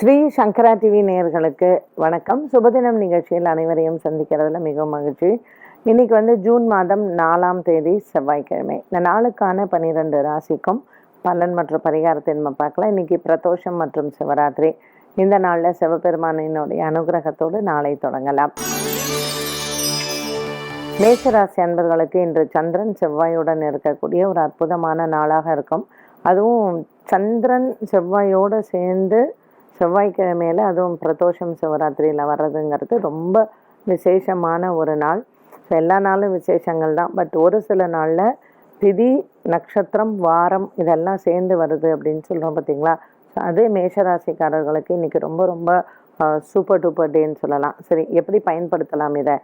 ஸ்ரீ சங்கரா TV நேயர்களுக்கு வணக்கம். சுபதினம் நிகழ்ச்சியில் அனைவரையும் சந்திக்கிறதுல மிகவும் மகிழ்ச்சி. இன்னைக்கு வந்து ஜூன் மாதம் நாலாம் தேதி செவ்வாய்க்கிழமை. இந்த நாளுக்கான பன்னிரெண்டு ராசிக்கும் பலன் மற்றும் பரிகாரத்தை நம்ம பார்க்கலாம். இன்னைக்கு பிரதோஷம் மற்றும் சிவராத்திரி. இந்த நாளில் சிவபெருமானினுடைய அனுகிரகத்தோடு நாளை தொடங்கலாம். மேசராசி அன்பர்களுக்கு இன்று சந்திரன் செவ்வாயுடன் இருக்கக்கூடிய ஒரு அற்புதமான நாளாக இருக்கும். அதுவும் சந்திரன் செவ்வாயோடு சேர்ந்து செவ்வாய்க்கிழமையில அதுவும் பிரதோஷம் சிவராத்திரியில் வர்றதுங்கிறது ரொம்ப விசேஷமான ஒரு நாள். ஸோ எல்லா நாளும் விசேஷங்கள் தான். பட் ஒரு சில நாளில் திதி நட்சத்திரம் வாரம் இதெல்லாம் சேர்ந்து வருது அப்படின்னு சொல்கிறோம் பார்த்தீங்களா ஸோ அதே மேஷராசிக்காரர்களுக்கு இன்றைக்கி ரொம்ப ரொம்ப சூப்பர் டூப்பர் டேன்னு சொல்லலாம். சரி எப்படி பயன்படுத்தலாம் இதை?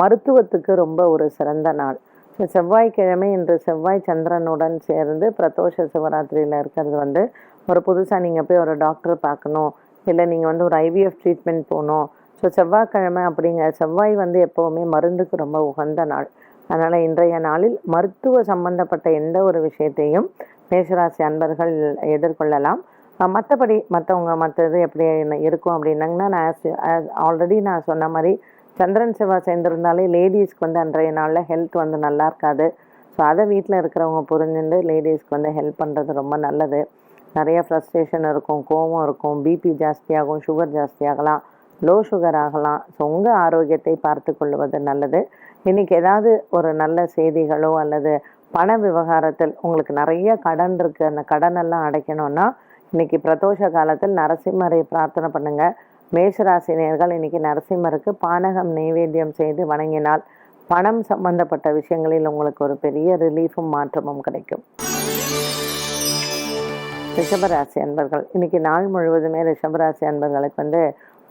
மருத்துவத்துக்கு ரொம்ப ஒரு சிறந்த நாள். ஸோ செவ்வாய்க்கிழமை இன்று செவ்வாய் சந்திரனுடன் சேர்ந்து பிரதோஷ சிவராத்திரியில் இருக்கிறது வந்து ஒரு புதுசாக நீங்கள் போய் ஒரு டாக்டர் பார்க்கணும். இல்லை நீங்கள் வந்து ஒரு ஐவிஎஃப் ட்ரீட்மெண்ட் போகணும். ஸோ செவ்வாய்க்கிழமை அப்படிங்கிற செவ்வாய் வந்து எப்போவுமே மருந்துக்கு ரொம்ப உகந்த நாள். அதனால் இன்றைய நாளில் மருத்துவ சம்பந்தப்பட்ட எந்த ஒரு விஷயத்தையும் மேஷராசி அன்பர்கள் எதிர்கொள்ளலாம். மற்றபடி மற்றவங்க மற்றது எப்படி என்ன இருக்கும் அப்படின்னாங்கன்னா நான் ஆல்ரெடி நான் சொன்ன மாதிரி சந்திரன் செவ்வாய் சேர்ந்துருந்தாலே லேடிஸ்க்கு வந்து அன்றைய நாளில் ஹெல்த் வந்து நல்லா இருக்காது. ஸோ அதை வீட்டில் இருக்கிறவங்க புரிஞ்சுட்டு லேடிஸ்க்கு வந்து ஹெல்ப் பண்ணுறது ரொம்ப நல்லது. நிறைய ஃப்ரஸ்ட்ரேஷன் இருக்கும் கோவம் இருக்கும் பிபி ஜாஸ்தியாகும் சுகர் ஜாஸ்தியாகலாம் லோ சுகர் ஆகலாம். ஸோ உங்கள் ஆரோக்கியத்தை பார்த்து கொள்வது நல்லது. இன்றைக்கி ஏதாவது ஒரு நல்ல செய்திகளோ அல்லது பண விவகாரத்தில் உங்களுக்கு நிறைய கடன் இருக்குது அந்த கடனெல்லாம் அடைக்கணும்னா இன்றைக்கி பிரதோஷ காலத்தில் நரசிம்மரை பிரார்த்தனை பண்ணுங்கள் மேஷராசினியர்கள் இன்றைக்கி நரசிம்மருக்கு பானகம் நைவேத்தியம் செய்து வணங்கினால் பணம் சம்பந்தப்பட்ட விஷயங்களில் உங்களுக்கு ஒரு பெரிய ரிலீஃபும் மாற்றமும் கிடைக்கும். ரிஷபராசி அன்பர்கள். இன்னைக்கு நாள் முழுவதுமே ரிஷபராசி அன்பர்களுக்கு வந்து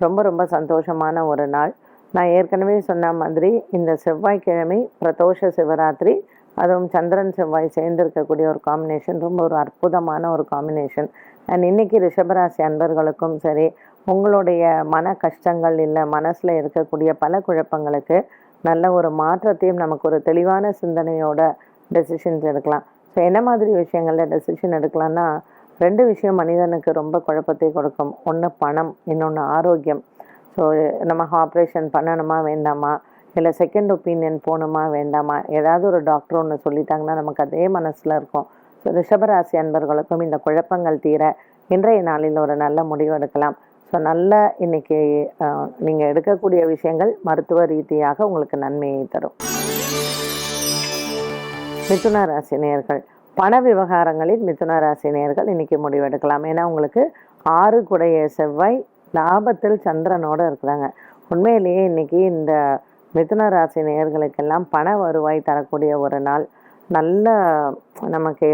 ரொம்ப ரொம்ப சந்தோஷமான ஒரு நாள். நான் ஏற்கனவே சொன்ன மாதிரி இந்த செவ்வாய்க்கிழமை பிரதோஷ சிவராத்திரி அதுவும் சந்திரன் செவ்வாய் சேர்ந்திருக்கக்கூடிய ஒரு காம்பினேஷன் ரொம்ப ஒரு அற்புதமான ஒரு காம்பினேஷன் அண்ட் இன்னைக்கு ரிஷபராசி அன்பர்களுக்கும் சரி உங்களுடைய மன கஷ்டங்கள் இல்லை மனசில் இருக்கக்கூடிய பல குழப்பங்களுக்கு நல்ல ஒரு மாற்றத்தையும் நமக்கு ஒரு தெளிவான சிந்தனையோட டெசிஷன்ஸ் எடுக்கலாம். ஸோ என்ன மாதிரி விஷயங்களில் டெசிஷன் எடுக்கலாம்னா ரெண்டு விஷயம் மனிதனுக்கு ரொம்ப குழப்பத்தை கொடுக்கும். ஒன்று பணம் இன்னொன்று ஆரோக்கியம். ஸோ நம்ம ஆப்ரேஷன் பண்ணணுமா வேண்டாமா? இல்லை செகண்ட் ஒப்பீனியன் போகணுமா வேண்டாமா? ஏதாவது ஒரு டாக்டர் ஒன்று சொல்லிட்டாங்கன்னா நமக்கு அதே மனசில் இருக்கும். ஸோ ரிஷபராசி அன்பர்களுக்கும் இந்த குழப்பங்கள் தீர இன்றைய நாளில் ஒரு நல்ல முடிவு எடுக்கலாம். ஸோ நல்ல இன்னைக்கு நீங்கள் எடுக்கக்கூடிய விஷயங்கள் மருத்துவ ரீதியாக உங்களுக்கு நன்மையை தரும். மிதுன ராசி நேர்கள் பண விவகாரங்களில் மிதுன ராசி நேயர்கள் இன்றைக்கி முடிவெடுக்கலாம். ஏன்னா உங்களுக்கு ஆறு குடைய செவ்வாய் லாபத்தில் சந்திரனோடு இருக்கிறாங்க. உண்மையிலேயே இன்னைக்கு இந்த மிதுன ராசி நேயர்களுக்கெல்லாம் பண வருவாய் தரக்கூடிய ஒரு நாள். நல்ல நமக்கு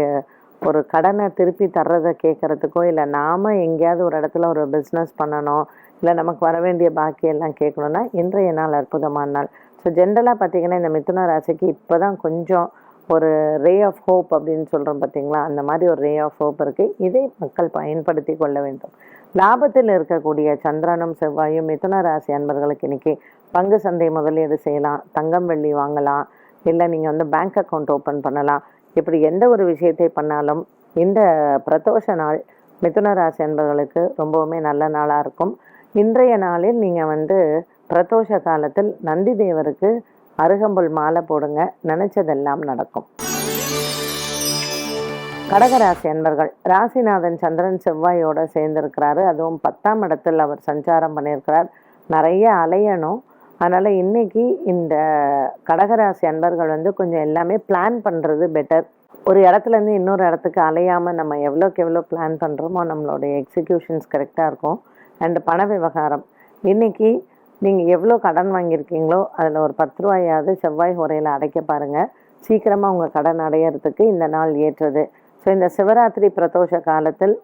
ஒரு கடனை திருப்பி தர்றதை கேட்குறதுக்கோ இல்லை நாம் எங்கேயாவது ஒரு இடத்துல ஒரு பிஸ்னஸ் பண்ணணும் இல்லை நமக்கு வர வேண்டிய பாக்கியெல்லாம் கேட்கணுன்னா இன்றைய நாள் அற்புதமான நாள். ஸோ ஜென்ரலாக பார்த்திங்கன்னா இந்த மிதுன ராசிக்கு இப்போ தான் கொஞ்சம் ஒரு ரே ஆஃப் ஹோப் அப்படின்னு சொல்கிறோம் பார்த்தீங்களா? அந்த மாதிரி ஒரு ரே ஆஃப் ஹோப் இருக்குது இதை மக்கள் பயன்படுத்தி கொள்ள வேண்டும். லாபத்தில் இருக்கக்கூடிய சந்திரனும் செவ்வாயும் மிதுன ராசி அன்பர்களுக்கு இன்றைக்கி பங்கு சந்தை முதலீடு செய்யலாம். தங்கம் வெள்ளி வாங்கலாம். இல்லை நீங்கள் வந்து பேங்க் அக்கௌண்ட் ஓப்பன் பண்ணலாம். இப்படி எந்த ஒரு விஷயத்தை பண்ணாலும் இந்த பிரதோஷ நாள் மிதுன ராசி அன்பர்களுக்கு ரொம்பவுமே நல்ல நாளாக இருக்கும். இன்றைய நாளில் நீங்கள் வந்து பிரதோஷ காலத்தில் நந்தி தேவருக்கு அருகம்புல் மாலை போடுங்க. நினைச்சதெல்லாம் நடக்கும். கடகராசி அன்பர்கள் ராசிநாதன் சந்திரன் செவ்வாயோட சேர்ந்திருக்கிறாரு. அதுவும் பத்தாம் இடத்தில் அவர் சஞ்சாரம் பண்ணியிருக்கிறார். நிறைய அலையணும். அதனால் இன்னைக்கு இந்த கடகராசி அன்பர்கள் வந்து கொஞ்சம் எல்லாமே பிளான் பண்ணுறது பெட்டர் ஒரு இடத்துலேருந்து இன்னொரு இடத்துக்கு அலையாமல் நம்ம எவ்வளோக்கு எவ்வளோ பிளான் பண்ணுறோமோ நம்மளுடைய எக்ஸிக்யூஷன்ஸ் கரெக்டாக இருக்கும். அண்ட் பண விவகாரம். இன்னைக்கு நீங்கள் எவ்வளோ கடன் வாங்கியிருக்கீங்களோ அதில் ஒரு பத்து ரூபாயாவது செவ்வாய் உரையில் அடைக்க பாருங்கள் சீக்கிரமாக உங்கள் கடன் அடையிறதுக்கு இந்த நாள் ஏற்றது. ஸோ இந்த சிவராத்திரி பிரதோஷ காலத்தில்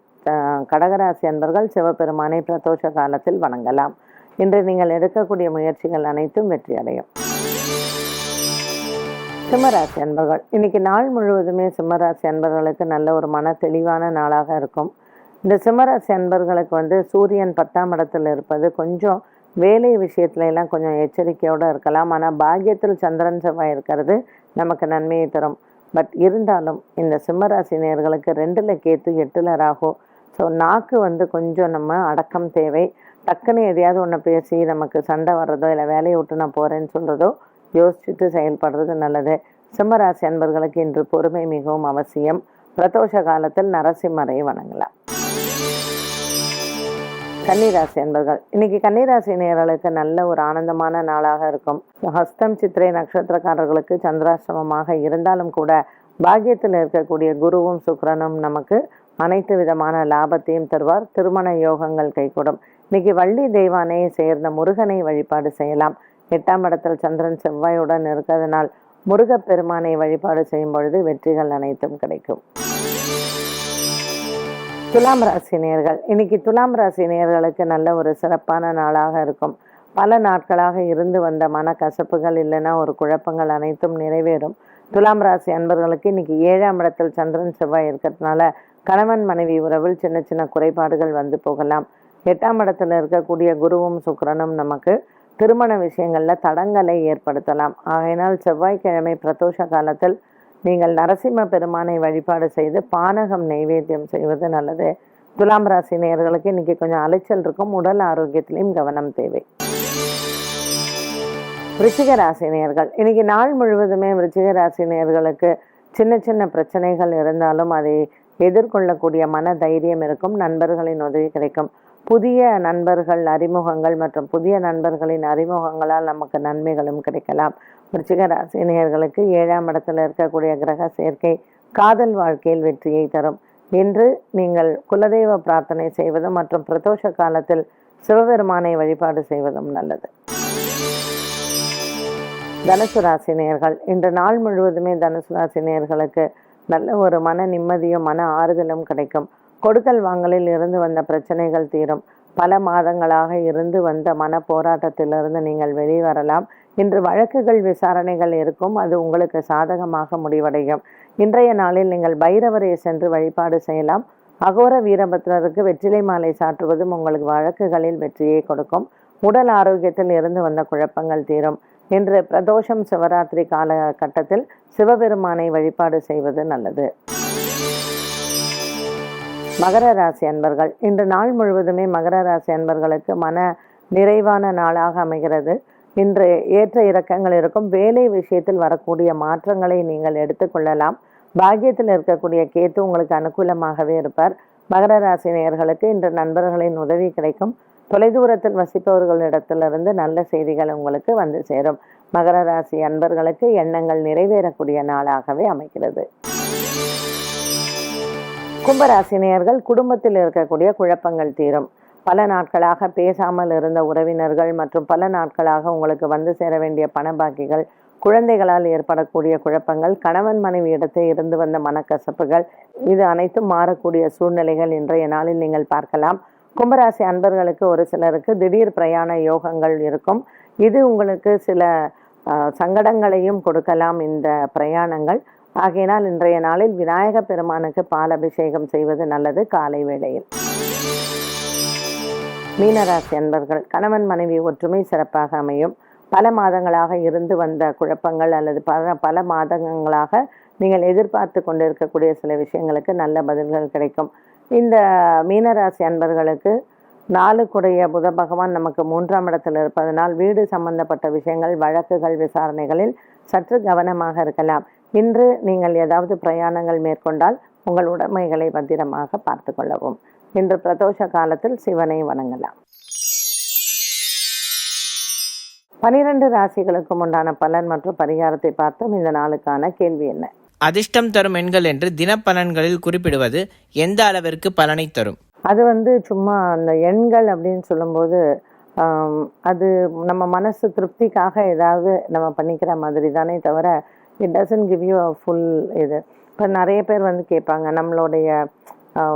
கடகராசி அன்பர்கள் சிவபெருமானை பிரதோஷ காலத்தில் வணங்கலாம். இன்று நீங்கள் எடுக்கக்கூடிய முயற்சிகள் அனைத்தும் வெற்றி அடையும். சிம்மராசி அன்பர்கள் இன்னைக்கு நாள் முழுவதுமே சிம்மராசி அன்பர்களுக்கு நல்ல ஒரு மன தெளிவான நாளாக இருக்கும். இந்த சிம்மராசி அன்பர்களுக்கு வந்து சூரியன் பத்தாம் இடத்தில் இருப்பது கொஞ்சம் வேலை விஷயத்துல எல்லாம் கொஞ்சம் எச்சரிக்கையோடு இருக்கலாம். ஆனால் பாக்கியத்தில் சந்திரன் செவ்வாய் இருக்கிறது நமக்கு நன்மையை தரும். பட் இருந்தாலும் இந்த சிம்மராசி நேர்களுக்கு ரெண்டில் கேத்து எட்டில் ராகு. ஸோ நாக்கு வந்து கொஞ்சம் நம்ம அடக்கம் தேவை. டக்குன்னு எதையாவது ஒன்று பேசி நமக்கு சண்டை வர்றதோ இல்லை வேலையை விட்டு நான் போகிறேன்னு சொல்கிறதோ யோசிச்சுட்டு செயல்படுறது நல்லது. சிம்மராசி அன்பர்களுக்கு இன்று பொறுமை மிகவும் அவசியம். பிரதோஷ காலத்தில் நரசிம்மரை வணங்கலாம். கன்னிராசி அன்பர்கள். இன்னைக்கு கன்னிராசி நேர்களுக்கு நல்ல ஒரு ஆனந்தமான நாளாக இருக்கும். ஹஸ்தம் சித்திரை நட்சத்திரக்காரர்களுக்கு சந்திராசிரமமாக இருந்தாலும் கூட பாக்கியத்தில் இருக்கக்கூடிய குருவும் சுக்கரனும் நமக்கு அனைத்து விதமான லாபத்தையும் தருவார். திருமண யோகங்கள் கைகூடும். இன்னைக்கு வள்ளி தெய்வானையை சேர்ந்த முருகனை வழிபாடு செய்யலாம். எட்டாம் இடத்தில் சந்திரன் செவ்வாயுடன் இருக்கிறதுனால் முருகப்பெருமானை வழிபாடு செய்யும் பொழுது வெற்றிகள் அனைத்தும் கிடைக்கும். துலாம் ராசி நேர்கள். இன்னைக்கு துலாம் ராசி நேர்களுக்கு நல்ல ஒரு சிறப்பான நாளாக இருக்கும். பல நாட்களாக இருந்து வந்த மனக்கசப்புகள் இல்லைன்னா ஒரு குழப்பங்கள் அனைத்தும் நிறைவேறும். துலாம் ராசி அன்பர்களுக்கு இன்னைக்கு ஏழாம் இடத்தில் சந்திரன் செவ்வாய் இருக்கிறதுனால கணவன் மனைவி உறவில் சின்ன சின்ன குறைபாடுகள் வந்து போகலாம். எட்டாம் இடத்துல இருக்கக்கூடிய குருவும் சுக்கரனும் நமக்கு திருமண விஷயங்களில் தடங்களை ஏற்படுத்தலாம். ஆகையினால் செவ்வாய்க்கிழமை பிரதோஷ காலத்தில் நீங்கள் நரசிம்ம பெருமானை வழிபாடு செய்து பானகம் நைவேத்தியம் செய்வது நல்லது. துலாம் ராசி நேர்களுக்கு இன்னைக்கு கொஞ்சம் அலைச்சல் இருக்கும். உடல் ஆரோக்கியத்திலையும் கவனம் தேவை. விருச்சிக ராசி நேர்கள் இன்னைக்கு நாள் முழுவதுமே விருச்சிக ராசி நேர்களுக்கு சின்ன சின்ன பிரச்சனைகள் இருந்தாலும் அதை எதிர்கொள்ளக்கூடிய மன தைரியம் இருக்கும். நண்பர்களின் உதவி கிடைக்கும். புதிய நண்பர்கள் அறிமுகங்கள் மற்றும் புதிய நண்பர்களின் அறிமுகங்களால் நமக்கு நன்மைகளும் கிடைக்கலாம். விருச்சிக ராசி ஏழாம் இடத்துல இருக்கக்கூடிய கிரக சேர்க்கை காதல் வாழ்க்கையில் வெற்றியை தரும். இன்று நீங்கள் குலதெய்வ பிரார்த்தனை செய்வதும் மற்றும் பிரதோஷ காலத்தில் சிவபெருமானை வழிபாடு செய்வதும் நல்லது. தனுசு ராசி இன்று நாள் முழுவதுமே தனுசு ராசி நல்ல ஒரு மன நிம்மதியும் மன ஆறுதலும் கிடைக்கும். கொடுக்கல் வாங்கலில் இருந்து வந்த பிரச்சனைகள் தீரும். பல மாதங்களாக இருந்து வந்த மன போராட்டத்திலிருந்து நீங்கள் வெளிவரலாம். இன்று வழக்குகள் விசாரணைகள் இருக்கும். அது உங்களுக்கு சாதகமாக முடிவடையும். இன்றைய நாளில் நீங்கள் பைரவரை சென்று வழிபாடு செய்யலாம். அகோர வீரபத்ரருக்கு வெற்றிலை மாலை சாற்றுவதும் உங்களுக்கு வழக்குகளில் வெற்றியை கொடுக்கும். உடல் ஆரோக்கியத்தில் இருந்து வந்த குழப்பங்கள் தீரும். இன்று பிரதோஷம் சிவராத்திரி கால கட்டத்தில் சிவபெருமானை வழிபாடு செய்வது நல்லது. மகர ராசி அன்பர்கள் இன்று நாள் முழுவதுமே மகர ராசி அன்பர்களுக்கு மன நிறைவான நாளாக அமைகிறது. இன்று ஏற்ற இறக்கங்கள் இருக்கும். வேலை விஷயத்தில் வரக்கூடிய மாற்றங்களை நீங்கள் எடுத்துக்கொள்ளலாம். பாக்கியத்தில் இருக்கக்கூடிய கேத்து உங்களுக்கு அனுகூலமாகவே இருப்பார். மகர ராசி நேயர்களுக்கு இன்று நண்பர்களின் உதவி கிடைக்கும். தொலைதூரத்தில் வசிப்பவர்களிடத்திலிருந்து நல்ல செய்திகள் உங்களுக்கு வந்து சேரும். மகர ராசி அன்பர்களுக்கு எண்ணங்கள் நிறைவேறக்கூடிய நாளாகவே அமைகிறது. கும்பராசினியர்கள் குடும்பத்தில் இருக்கக்கூடிய குழப்பங்கள் தீரும். பல நாட்களாக பேசாமல் இருந்த உறவினர்கள் மற்றும் பல நாட்களாக உங்களுக்கு வந்து சேர வேண்டிய பண பாக்கிகள் குழந்தைகளால் ஏற்படக்கூடிய குழப்பங்கள் கணவன் மனைவி இடத்தை இருந்து வந்த மனக்கசப்புகள் இது அனைத்தும் மாறக்கூடிய சூழ்நிலைகள் இன்றைய நாளில் நீங்கள் பார்க்கலாம். கும்பராசி அன்பர்களுக்கு ஒரு சிலருக்கு திடீர் பிரயாண யோகங்கள் இருக்கும். இது உங்களுக்கு சில சங்கடங்களையும் கொடுக்கலாம் இந்த பிரயாணங்கள். ஆகையினால் இன்றைய நாளில் விநாயக பெருமானுக்கு பால் அபிஷேகம் செய்வது நல்லது காலை வேளையில். மீனராசி அன்பர்கள் கணவன் மனைவி ஒற்றுமை சிறப்பாக அமையும். பல மாதங்களாக இருந்து வந்த குழப்பங்கள் அல்லது பல பல மாதங்களாக நீங்கள் எதிர்பார்த்து கொண்டிருக்கக்கூடிய சில விஷயங்களுக்கு நல்ல பதில்கள் கிடைக்கும். இந்த மீனராசி அன்பர்களுக்கு நாளுக்குடைய புத பகவான் நமக்கு மூன்றாம் இடத்தில் இருப்பதனால் வீடு சம்பந்தப்பட்ட விஷயங்கள் வழக்குகள் விசாரணைகளில் சற்று கவனமாக இருக்கலாம். இன்று நீங்கள் ஏதாவது பிரயாணங்கள் மேற்கொண்டால் உங்கள் உடைமைகளை பத்திரமாக பார்த்து கொள்ளவும். இன்று பிரதோஷ காலத்தில் சிவனை வணங்கலாம். பனிரெண்டு ராசிகளுக்கும் உண்டான பலன் மற்றும் பரிகாரத்தை பார்த்தோம் இந்த நாளுக்கான கேள்வி என்ன? அதிர்ஷ்டம் தரும் எண்கள் என்று தினப்பலன்களில் குறிப்பிடுவது எந்த அளவிற்கு பலனை தரும்? அது வந்து சும்மா அந்த எண்கள் அப்படின்னு சொல்லும்போது அது நம்ம மனசு திருப்திக்காக ஏதாவது நம்ம பண்ணிக்கிற மாதிரி தானே தவிர it doesn't give you full இது. இப்போ நிறைய பேர் வந்து கேட்பாங்க நம்மளுடைய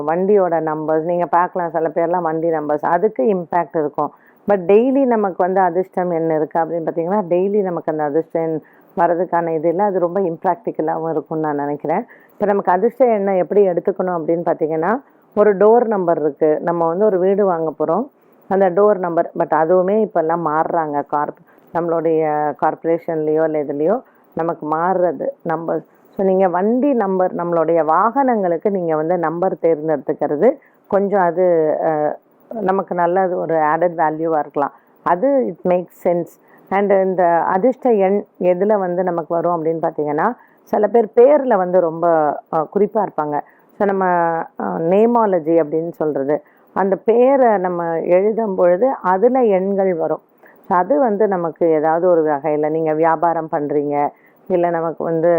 வண்டியோட நம்பர்ஸ் நீங்கள் பார்க்கலாம் சில பேர்லாம் வண்டி நம்பர்ஸ் அதுக்கு இம்பேக்ட் இருக்கும். பட் டெய்லி நமக்கு வந்து அதிர்ஷ்டம் என்ன இருக்குது அப்படின்னு பார்த்தீங்கன்னா டெய்லி நமக்கு அந்த அதிர்ஷ்டம் வரதுக்கான இது இல்லை. அது ரொம்ப இம்ப்ராக்டிக்கலாகவும் இருக்கும்னு நான் நினைக்கிறேன். இப்போ நமக்கு அதிர்ஷ்டம் என்ன எப்படி எடுத்துக்கணும் அப்படின்னு பார்த்தீங்கன்னா ஒரு டோர் நம்பர் இருக்குது நம்ம வந்து ஒரு வீடு வாங்க போகிறோம் அந்த டோர் நம்பர் பட் அதுவுமே இப்போல்லாம் மாறுறாங்க. கார்ப் நம்மளுடைய கார்பரேஷன்லேயோ இல்லை இதுலேயோ நமக்கு மாறுறது. நம்பர் ஸோ நீங்கள் வண்டி நம்பர் நம்மளுடைய வாகனங்களுக்கு நீங்கள் வந்து நம்பர் தேர்ந்தெடுத்துக்கிறது கொஞ்சம் அது நமக்கு நல்லது ஒரு ஆடட் வேல்யூவாக இருக்கலாம். அது இட் மேக்ஸ் சென்ஸ் அண்ட் இந்த அதிர்ஷ்ட எண் எதில் வந்து நமக்கு வரும் அப்படின்னு பார்த்தீங்கன்னா சில பேர் பேரில் வந்து ரொம்ப குறிப்பாக இருப்பாங்க. ஸோ நம்ம நேமாலஜி அப்படின்னு சொல்கிறது அந்த பேரை நம்ம எழுதும் பொழுது அதில் எண்கள் வரும். ஸோ அது வந்து நமக்கு ஏதாவது ஒரு வகையில் நீங்கள் வியாபாரம் பண்ணுறீங்க இல்லை நமக்கு வந்து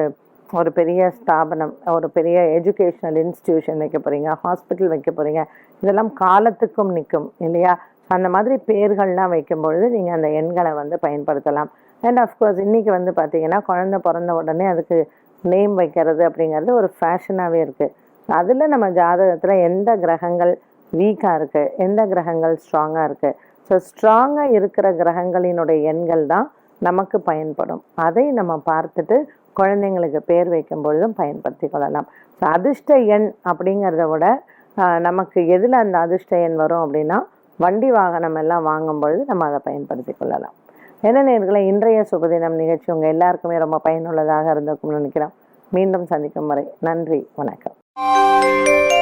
ஒரு பெரிய ஸ்தாபனம் ஒரு பெரிய எஜுகேஷ்னல் இன்ஸ்டிடியூஷன் வைக்க போகிறீங்க ஹாஸ்பிட்டல் வைக்க போகிறீங்க இதெல்லாம் காலத்துக்கும் நிற்கும் இல்லையா? அந்த மாதிரி பேர்கள்லாம் வைக்கும் பொழுது நீங்கள் அந்த எண்களை வந்து பயன்படுத்தலாம். அண்ட் அஃப்கோர்ஸ் இன்றைக்கி வந்து பார்த்தீங்கன்னா குழந்தை பிறந்த உடனே அதுக்கு நேம் வைக்கிறது அப்படிங்கிறது ஒரு ஃபேஷனாகவே இருக்குது அதில் நம்ம ஜாதகத்தில் எந்த கிரகங்கள் வீக்காக இருக்குது எந்த கிரகங்கள் ஸ்ட்ராங்காக இருக்குது ஸோ ஸ்ட்ராங்காக இருக்கிற கிரகங்களினுடைய எண்கள் தான் நமக்கு பயன்படும். அதை நம்ம பார்த்துட்டு குழந்தைங்களுக்கு பேர் வைக்கும் பொழுதும் பயன்படுத்தி கொள்ளலாம். ஸோ அதிர்ஷ்ட எண் அப்படிங்கிறத விட ஆஹ், நமக்கு எதில் அந்த அதிர்ஷ்ட எண் வரும் அப்படின்னா வண்டி வாகனம் எல்லாம் வாங்கும் பொழுது நம்ம அதை பயன்படுத்தி கொள்ளலாம். என்ன நேர்களை இன்றைய சுபதினம் நிகழ்ச்சி உங்கள் எல்லாருக்குமே ரொம்ப பயனுள்ளதாக இருந்திருக்கும்னு நினைக்கிறோம் மீண்டும் சந்திக்கும் வரை நன்றி வணக்கம்.